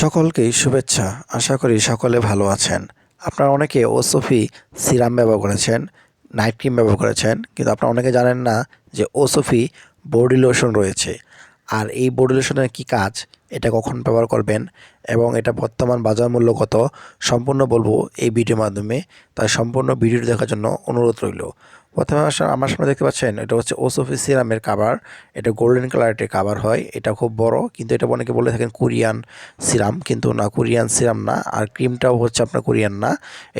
সকলকেই শুভেচ্ছা। আশা করি সকলে ভালো আছেন। আপনারা অনেকে ওসফি সিরাম ব্যবহার করেছেন, নাইট ক্রিম ব্যবহার করেছেন, কিন্তু আপনারা অনেকে জানেন না যে ওসফি বডি লোশন রয়েছে। আর এই বডি লোশনের কী কাজ, এটা কখন ব্যবহার করবেন এবং এটা বর্তমান বাজার মূল্য কত, সম্পূর্ণ বলব এই ভিডিওর মাধ্যমে। তাই সম্পূর্ণ ভিডিওটি দেখার জন্য অনুরোধ রইল। প্রথমে আমার সামনে দেখতে পাচ্ছেন, এটা হচ্ছে ওসফি সিরামের কাভার এটা গোল্ডেন কালারের কাভার হয়। এটা খুব বড়, কিন্তু এটা অনেকে বলে থাকেন কোরিয়ান সিরাম কিন্তু না কোরিয়ান সিরাম না। আর ক্রিমটাও হচ্ছে আপনার কোরিয়ান না।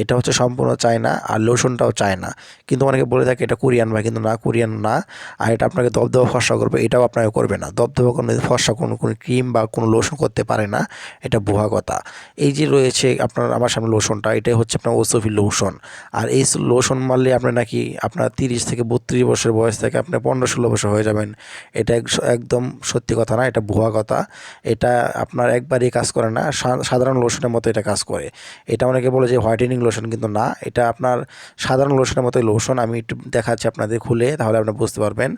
এটা হচ্ছে সম্পূর্ণ চায়না, আর লোশনটাও চায়না। কিন্তু অনেকে বলে থাকে এটা কোরিয়ান ভাই, কিন্তু না কোরিয়ান না। আর এটা আপনাকে দবদবা ফর্সা করবে, এটাও আপনাকে করবে না। দবদবা কোনো ফর্সা, কোনো কোনো ক্রিম বা কোনো লোশন করতে পারে না। এটা ভুয়া কথা। এই যে রয়েছে আপনার, আমার সামনে লোশনটা এটাই হচ্ছে আপনার ওসফি লোশন আর এই লোশন মারলে আপনার নাকি আপনার তিরিশ থেকে বত্রিশ বছর বয়স থেকে আপনি পনেরো ষোলো বছর হয়ে যাবেন। এটা একদম সত্যি কথা না, এটা ভুয়া কথা। এটা আপনার একবারই কাজ করে না সাধারণ লোশনের মতো এটা কাজ করে। এটা অনেকে বলে যে হোয়াইটেনিং লোশন কিন্তু না, এটা আপনার সাধারণ লোশনের মতোই লোশন আমি একটু দেখাচ্ছি আপনাদের খুলে, তাহলে আপনি বুঝতে পারবেন।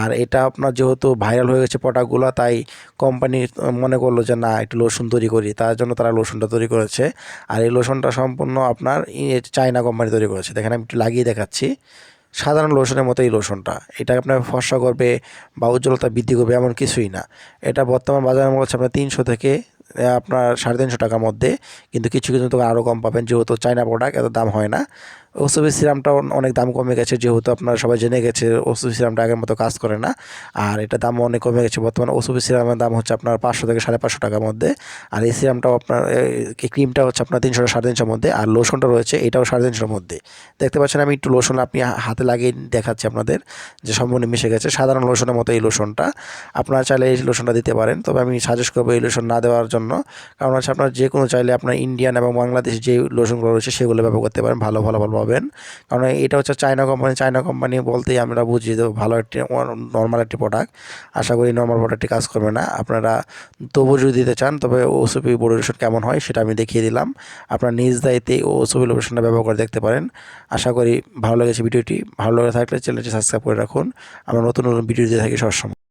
আর এটা আপনার যেহেতু ভাইরাল হয়ে গেছে প্রোডাক্টগুলো তাই কোম্পানি মনে করল যে না, একটু লোশন তৈরি করি। তার জন্য তারা লোশনটা তৈরি করেছে। আর এই লোশনটা সম্পূর্ণ আপনার চায়না কোম্পানি তৈরি করেছে। দেখেন আমি একটু লাগিয়ে দেখাচ্ছি। সাধারণ লোশনের মতো এই লোশনটা। এটা আপনার ফর্সা করবে বা উজ্জ্বলতা বৃদ্ধি করবে এমন কিছুই না। এটা বর্তমান বাজারের মূল্য হচ্ছে আপনার তিনশো থেকে আপনার সাড়ে তিনশো টাকার মধ্যে। কিন্তু কিছু কিছু তো আরও কম পাবেন, যেহেতু চায়না প্রোডাক্ট এত দাম হয় না। ওসবি সিরামটাও অনেক দাম কমে গেছে, যেহেতু আপনারা সবাই জেনে গেছে, ওসবি সিরামটা আগের মতো কাজ করে না। আর এটা দাম অনেক কমে গেছে। বর্তমানে ওসবি সিরামের দাম হচ্ছে আপনার পাঁচশো থেকে সাড়ে পাঁচশো টাকার মধ্যে। আর এই সিরামটাও আপনার এই ক্রিমটা হচ্ছে আপনার তিনশো সাড়ে তিনশোর মধ্যে। আর লোশনটা রয়েছে, এটাও সাড়ে তিনশোর মধ্যে। দেখতে পাচ্ছেন আমি একটু লোশন আপনি হাতে লাগিয়ে দেখাচ্ছি আপনাদের, যে সম্পূর্ণ মিশে গেছে। সাধারণ লোশনের মতো এই লোশনটা। আপনারা চাইলে এই লোশনটা দিতে পারেন। তবে আমি সাজেস্ট করব এই লোশন না দেওয়ার জন্য। কারণ হচ্ছে আপনার যে কোনো চাইলে আপনার ইন্ডিয়ান এবং বাংলাদেশি যে লোশনগুলো রয়েছে, সেগুলো ব্যবহার করতে পারেন। ভালো ভালো ভালো পাবেন। কারণ এটা হচ্ছে চায়না কোম্পানি চায়না কোম্পানি বলতেই আমরা বুঝি যে ভালো একটি নর্মাল একটি প্রোডাক্ট আশা করি নর্মাল প্রোডাক্টটি কাজ করবে না। আপনারা তবু যদি দিতে চান, তবে ওসপি বডি লোশন কেমন হয় সেটা আমি দেখিয়ে দিলাম। আপনার নিজ দায়িত্বে ওসপি লোশনটা ব্যবহার করে দেখতে পারেন। আশা করি ভালো লেগেছে ভিডিওটি। ভালো লেগে থাকলে চ্যানেলটি সাবস্ক্রাইব করে রাখুন। আমরা নতুন নতুন ভিডিও দিয়ে থাকি সবসময়।